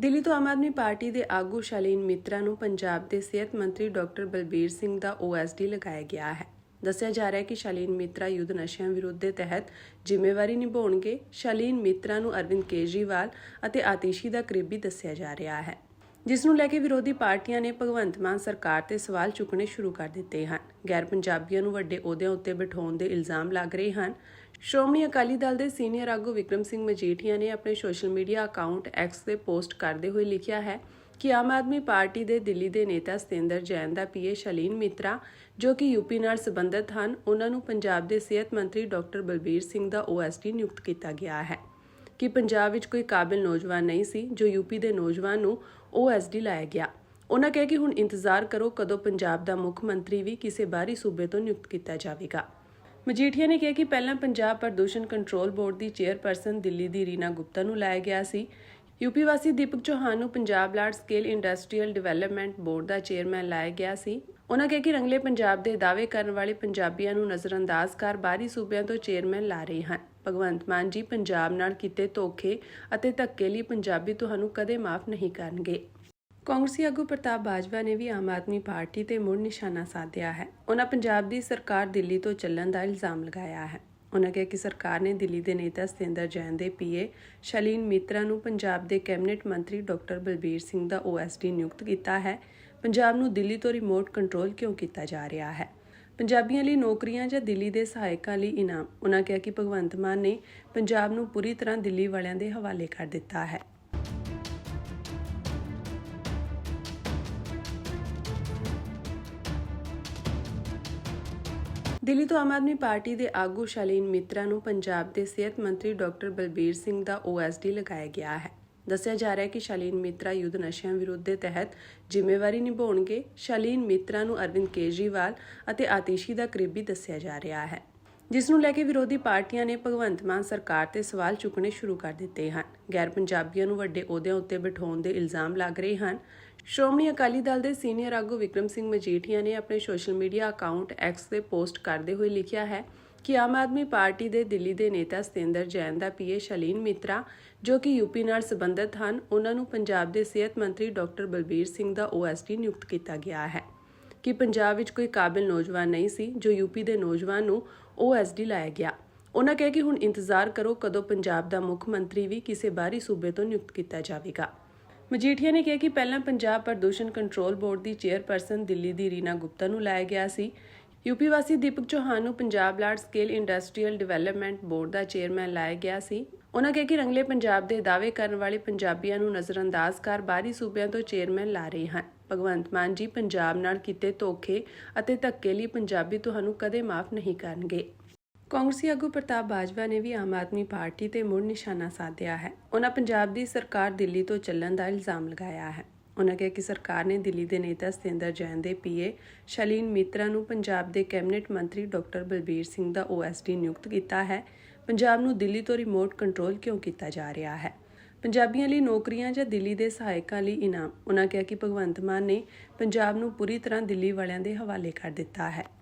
ਦਿੱਲੀ ਤੋਂ ਆਮ ਆਦਮੀ ਪਾਰਟੀ ਦੇ ਆਗੂ ਸ਼ਾਲੀਨ ਮਿੱਤਰਾ ਨੂੰ ਪੰਜਾਬ ਦੇ ਸਿਹਤ ਮੰਤਰੀ ਡਾਕਟਰ ਬਲਬੀਰ ਸਿੰਘ ਦਾ ਓਐਸਡੀ ਲਗਾਇਆ ਗਿਆ ਹੈ। ਦੱਸਿਆ ਜਾ ਰਿਹਾ ਹੈ ਕਿ ਸ਼ਾਲੀਨ ਮਿੱਤਰਾ ਯੁੱਧ ਨਸ਼ਿਆਂ ਵਿਰੁੱਧ ਦੇ ਤਹਿਤ ਜ਼ਿੰਮੇਵਾਰੀ ਨਿਭਾਉਣਗੇ। ਸ਼ਾਲੀਨ ਮਿੱਤਰਾ ਨੂੰ ਅਰਵਿੰਦ ਕੇਜਰੀਵਾਲ ਅਤੇ ਆਤੀਸ਼ੀ ਦਾ ਕਰੀਬੀ ਦੱਸਿਆ ਜਾ ਰਿਹਾ ਹੈ। ਜਿਸ ਨੂੰ ਲੈ ਕੇ ਵਿਰੋਧੀ ਪਾਰਟੀਆਂ ਨੇ ਭਗਵੰਤ ਮਾਨ ਸਰਕਾਰ ਤੇ ਸਵਾਲ ਚੁੱਕਣੇ ਸ਼ੁਰੂ ਕਰ ਦਿੱਤੇ ਹਨ। ਗੈਰ ਪੰਜਾਬੀਆਂ ਨੂੰ ਵੱਡੇ ਅਹੁਦਿਆਂ ਉੱਤੇ ਬਿਠਾਉਣ ਦੇ ਇਲਜ਼ਾਮ ਲੱਗ ਰਹੇ ਹਨ। ਸ਼੍ਰੋਮਣੀ ਅਕਾਲੀ ਦਲ ਦੇ ਸੀਨੀਅਰ ਆਗੂ ਵਿਕਰਮ ਸਿੰਘ ਮਜੀਠੀਆ ਨੇ ਆਪਣੇ ਸੋਸ਼ਲ ਮੀਡੀਆ ਅਕਾਊਂਟ ਐਕਸ ਤੇ ਪੋਸਟ ਕਰਦੇ ਹੋਏ ਲਿਖਿਆ ਹੈ ਕਿ ਆਮ ਆਦਮੀ ਪਾਰਟੀ ਦੇ ਦਿੱਲੀ ਦੇ ਨੇਤਾ ਸਤਿੰਦਰ ਜੈਨ ਦਾ ਪੀਏ ਸ਼ਲੀਨ ਮਿੱਤਰਾ, ਜੋ ਕਿ ਯੂਪੀ ਨਾਲ ਸੰਬੰਧਿਤ ਹਨ, ਉਹਨਾਂ ਨੂੰ ਪੰਜਾਬ ਦੇ ਸਿਹਤ ਮੰਤਰੀ ਡਾਕਟਰ ਬਲਬੀਰ ਸਿੰਘ ਦਾ ਓਐਸਡੀ ਨਿਯੁਕਤ ਕੀਤਾ ਗਿਆ ਹੈ। ਕਿ ਪੰਜਾਬ ਵਿੱਚ ਕੋਈ ਕਾਬਿਲ ਨੌਜਵਾਨ ਨਹੀਂ ਸੀ, ਜੋ ਯੂਪੀ ਦੇ ਨੌਜਵਾਨ ਨੂੰ ਓਐਸਡੀ ਲਾਇਆ ਗਿਆ। ਉਹਨਾਂ ਕਹੇ ਕਿ ਹੁਣ ਇੰਤਜ਼ਾਰ ਕਰੋ ਕਦੋਂ ਪੰਜਾਬ ਦਾ ਮੁੱਖ ਮੰਤਰੀ ਵੀ ਕਿਸੇ ਬਾਹਰੀ ਸੂਬੇ ਤੋਂ ਨਿਯੁਕਤ ਕੀਤਾ ਜਾਵੇਗਾ। ਮਜੀਠੀਆ ਨੇ ਕਿਹਾ ਕਿ ਪਹਿਲਾਂ ਪੰਜਾਬ ਪ੍ਰਦੂਸ਼ਣ ਕੰਟਰੋਲ ਬੋਰਡ ਦੀ ਚੇਅਰਪਰਸਨ ਦਿੱਲੀ ਦੀ ਰੀਨਾ ਗੁਪਤਾ ਨੂੰ ਲਾਇਆ ਗਿਆ ਸੀ। ਯੂਪੀ ਵਾਸੀ ਦੀਪਕ ਚੌਹਾਨ ਨੂੰ Punjab large scale industrial development board ਦਾ ਚੇਅਰਮੈਨ ਲਾਇਆ ਗਿਆ ਸੀ। ਉਹਨਾਂ ਕਿਹਾ ਕਿ ਰੰਗਲੇ ਪੰਜਾਬ ਦੇ ਦਾਅਵੇ ਕਰਨ ਵਾਲੇ ਪੰਜਾਬੀਆਂ ਨੂੰ ਨਜ਼ਰਅੰਦਾਜ਼ ਕਰ ਬਾਹਰੀ ਸੂਬਿਆਂ ਤੋਂ ਚੇਅਰਮੈਨ ਲਾ ਰਹੇ ਹਨ। ਭਗਵੰਤ ਮਾਨ ਜੀ ਪੰਜਾਬ ਨਾਲ ਕੀਤੇ ਧੋਖੇ ਅਤੇ ਧੱਕੇ ਲਈ ਪੰਜਾਬੀ ਤੁਹਾਨੂੰ ਕਦੇ ਮਾਫ ਨਹੀਂ ਕਰਨਗੇ। ਕਾਂਗਰਸੀ ਆਗੂ ਪ੍ਰਤਾਪ ਬਾਜਵਾ ਨੇ ਵੀ ਆਮ ਆਦਮੀ ਪਾਰਟੀ ਤੇ ਮੁੜ ਨਿਸ਼ਾਨਾ ਸਾਧਿਆ ਹੈ। ਉਹਨਾਂ ਪੰਜਾਬ ਦੀ ਸਰਕਾਰ ਦਿੱਲੀ ਤੋਂ ਚੱਲਣ ਦਾ ਇਲਜ਼ਾਮ ਲਗਾਇਆ ਹੈ। ਉਹਨਾਂ ਕਿਹਾ ਕਿ ਸਰਕਾਰ ਨੇ ਦਿੱਲੀ ਦੇ ਨੇਤਾ ਸਤਿੰਦਰ ਜੈਨ ਦੇ ਪੀਏ ਸ਼ਲੀਨ ਮਿੱਤਰਾ ਨੂੰ ਪੰਜਾਬ ਦੇ ਕੈਬਨਿਟ ਮੰਤਰੀ ਡਾਕਟਰ ਬਲਬੀਰ ਸਿੰਘ ਦਾ ਓਐਸਡੀ ਨਿਯੁਕਤ ਕੀਤਾ ਹੈ। ਪੰਜਾਬ ਨੂੰ ਦਿੱਲੀ ਤੋਂ ਰਿਮੋਟ ਕੰਟਰੋਲ ਕਿਉਂ ਕੀਤਾ ਜਾ ਰਿਹਾ ਹੈ? ਪੰਜਾਬੀਆਂ ਲਈ ਨੌਕਰੀਆਂ ਜਾਂ ਦਿੱਲੀ ਦੇ ਸਹਾਇਕਾਂ ਲਈ ਇਨਾਮ। ਉਹਨਾਂ ਕਿਹਾ ਕਿ ਭਗਵੰਤ ਮਾਨ ਨੇ ਪੰਜਾਬ ਨੂੰ ਪੂਰੀ ਤਰ੍ਹਾਂ ਦਿੱਲੀ ਵਾਲਿਆਂ ਦੇ ਹਵਾਲੇ ਕਰ ਦਿੱਤਾ ਹੈ। ਦਿੱਲੀ ਤੋਂ ਆਮ ਆਦਮੀ ਪਾਰਟੀ ਦੇ ਆਗੂ ਸ਼ਾਲੀਨ ਮਿੱਤਰਾ ਨੂੰ ਪੰਜਾਬ ਦੇ ਸਿਹਤ ਮੰਤਰੀ ਡਾਕਟਰ ਬਲਬੀਰ ਸਿੰਘ ਦਾ ਓਐਸਡੀ ਲਗਾਇਆ ਗਿਆ ਹੈ। ਦੱਸਿਆ ਜਾ ਰਿਹਾ ਹੈ ਕਿ ਸ਼ਾਲੀਨ ਮਿਤਰਾ ਯੁੱਧ ਨਸ਼ਿਆਂ ਵਿਰੁੱਧ ਦੇ ਤਹਿਤ ਜ਼ਿੰਮੇਵਾਰੀ ਨਿਭਾਉਣਗੇ। ਸ਼ਾਲੀਨ ਮਿਤਰਾ ਨੂੰ ਅਰਵਿੰਦ ਕੇਜਰੀਵਾਲ ਅਤੇ ਆਤੀਸ਼ੀ ਦਾ ਕਰੀਬੀ ਦੱਸਿਆ ਜਾ ਰਿਹਾ ਹੈ, ਜਿਸ ਨੂੰ ਲੈ ਕੇ ਵਿਰੋਧੀ ਪਾਰਟੀਆਂ ਨੇ ਭਗਵੰਤ ਮਾਨ ਸਰਕਾਰ ਤੇ ਸਵਾਲ ਚੁੱਕਣੇ ਸ਼ੁਰੂ ਕਰ ਦਿੱਤੇ ਹਨ। ਗੈਰ ਪੰਜਾਬੀਆਂ ਨੂੰ ਵੱਡੇ ਅਹੁਦਿਆਂ ਉੱਤੇ ਬਿਠਾਉਣ ਦੇ ਇਲਜ਼ਾਮ ਲੱਗ ਰਹੇ ਹਨ। ਸ਼੍ਰੋਮਣੀ ਅਕਾਲੀ ਦਲ ਦੇ ਸੀਨੀਅਰ ਆਗੂ ਵਿਕਰਮ ਸਿੰਘ ਮਜੀਠੀਆ ਨੇ ਆਪਣੇ ਸੋਸ਼ਲ ਮੀਡੀਆ ਅਕਾਊਂਟ ਐਕਸ ਤੇ ਪੋਸਟ ਕਰਦੇ ਹੋਏ ਲਿਖਿਆ ਹੈ ਕਿ ਆਮ ਆਦਮੀ ਪਾਰਟੀ ਦੇ ਦਿੱਲੀ ਦੇ ਨੇਤਾ ਸਤਿੰਦਰ ਜੈਨ ਦਾ ਪੀਏ ਸ਼ਲੀਨ ਮਿੱਤਰਾ, ਜੋ ਕਿ ਯੂਪੀ ਨਾਲ ਸੰਬੰਧਿਤ ਹਨ, ਉਹਨਾਂ ਨੂੰ ਪੰਜਾਬ ਦੇ ਸਿਹਤ ਮੰਤਰੀ ਡਾਕਟਰ ਬਲਬੀਰ ਸਿੰਘ ਦਾ ਓਐਸਡੀ ਨਿਯੁਕਤ ਕੀਤਾ ਗਿਆ ਹੈ। ਕਿ ਪੰਜਾਬ ਵਿੱਚ ਕੋਈ ਕਾਬਿਲ ਨੌਜਵਾਨ ਨਹੀਂ ਸੀ, ਜੋ ਯੂਪੀ ਦੇ ਨੌਜਵਾਨ ਨੂੰ ਓਐਸਡੀ ਲਾਇਆ ਗਿਆ। ਉਹਨਾਂ ਕਹੇ ਕਿ ਹੁਣ ਇੰਤਜ਼ਾਰ ਕਰੋ ਕਦੋਂ ਪੰਜਾਬ ਦਾ ਮੁੱਖ ਮੰਤਰੀ ਵੀ ਕਿਸੇ ਬਾਹਰੀ ਸੂਬੇ ਤੋਂ ਨਿਯੁਕਤ ਕੀਤਾ ਜਾਵੇਗਾ। ਮਜੀਠੀਆ ਨੇ ਕਿਹਾ ਕਿ ਪਹਿਲਾਂ ਪੰਜਾਬ ਪ੍ਰਦੂਸ਼ਣ ਕੰਟਰੋਲ ਬੋਰਡ ਦੀ ਚੇਅਰਪਰਸਨ ਦਿੱਲੀ ਦੀ ਰੀਨਾ ਗੁਪਤਾ ਨੂੰ ਲਾਇਆ ਗਿਆ ਸੀ। ਯੂਪੀ ਵਾਸੀ ਦੀਪਕ ਚੌਹਾਨ ਨੂੰ Punjab large scale industrial development board ਦਾ ਚੇਅਰਮੈਨ ਲਾਇਆ ਗਿਆ ਸੀ। ਉਹਨਾਂ ਕਿਹਾ ਕਿ ਰੰਗਲੇ ਪੰਜਾਬ ਦੇ ਦਾਅਵੇ ਕਰਨ ਵਾਲੇ ਪੰਜਾਬੀਆਂ ਨੂੰ ਨਜ਼ਰਅੰਦਾਜ਼ ਕਰ ਬਾਹਰੀ ਸੂਬਿਆਂ ਤੋਂ ਚੇਅਰਮੈਨ ਲਾ ਰਹੇ ਹਨ। ਭਗਵੰਤ ਮਾਨ ਜੀ ਪੰਜਾਬ ਨਾਲ ਕੀਤੇ ਧੋਖੇ ਅਤੇ ਧੱਕੇ ਲਈ ਪੰਜਾਬੀ ਤੁਹਾਨੂੰ ਕਦੇ ਮਾਫ ਨਹੀਂ ਕਰਨਗੇ। ਕਾਂਗਰਸੀ ਆਗੂ ਪ੍ਰਤਾਪ ਬਾਜਵਾ ਨੇ ਵੀ ਆਮ ਆਦਮੀ ਪਾਰਟੀ ਤੇ ਮੁੜ ਨਿਸ਼ਾਨਾ ਸਾਧਿਆ ਹੈ। ਉਹਨਾਂ ਪੰਜਾਬ ਦੀ ਸਰਕਾਰ ਦਿੱਲੀ ਤੋਂ ਚੱਲਣ ਦਾ ਇਲਜ਼ਾਮ ਲਗਾਇਆ ਹੈ। ਉਨ੍ਹਾਂ ਕਿਹਾ ਕਿ ਸਰਕਾਰ ਨੇ ਦਿੱਲੀ ਦੇ ਨੇਤਾ ਸਤਿੰਦਰ ਜੈਨ ਦੇ ਪੀਏ ਸ਼ਲੀਨ ਮਿੱਤਰਾ ਨੂੰ ਪੰਜਾਬ ਦੇ ਕੈਬਨਿਟ ਮੰਤਰੀ ਡਾਕਟਰ ਬਲਬੀਰ ਸਿੰਘ ਦਾ ਓਐਸਡੀ ਨਿਯੁਕਤ ਕੀਤਾ ਹੈ। ਪੰਜਾਬ ਨੂੰ ਦਿੱਲੀ ਤੋਂ ਰਿਮੋਟ ਕੰਟਰੋਲ ਕਿਉਂ ਕੀਤਾ ਜਾ ਰਿਹਾ ਹੈ? ਪੰਜਾਬੀਆਂ ਲਈ ਨੌਕਰੀਆਂ ਜਾਂ ਦਿੱਲੀ ਦੇ ਸਹਾਇਕਾਂ ਲਈ ਇਨਾਮ? ਉਹਨਾਂ ਕਿਹਾ ਕਿ ਭਗਵੰਤ ਮਾਨ ਨੇ ਪੰਜਾਬ ਨੂੰ ਪੂਰੀ ਤਰ੍ਹਾਂ ਦਿੱਲੀ ਵਾਲਿਆਂ ਦੇ ਹਵਾਲੇ ਕਰ ਦਿੱਤਾ ਹੈ।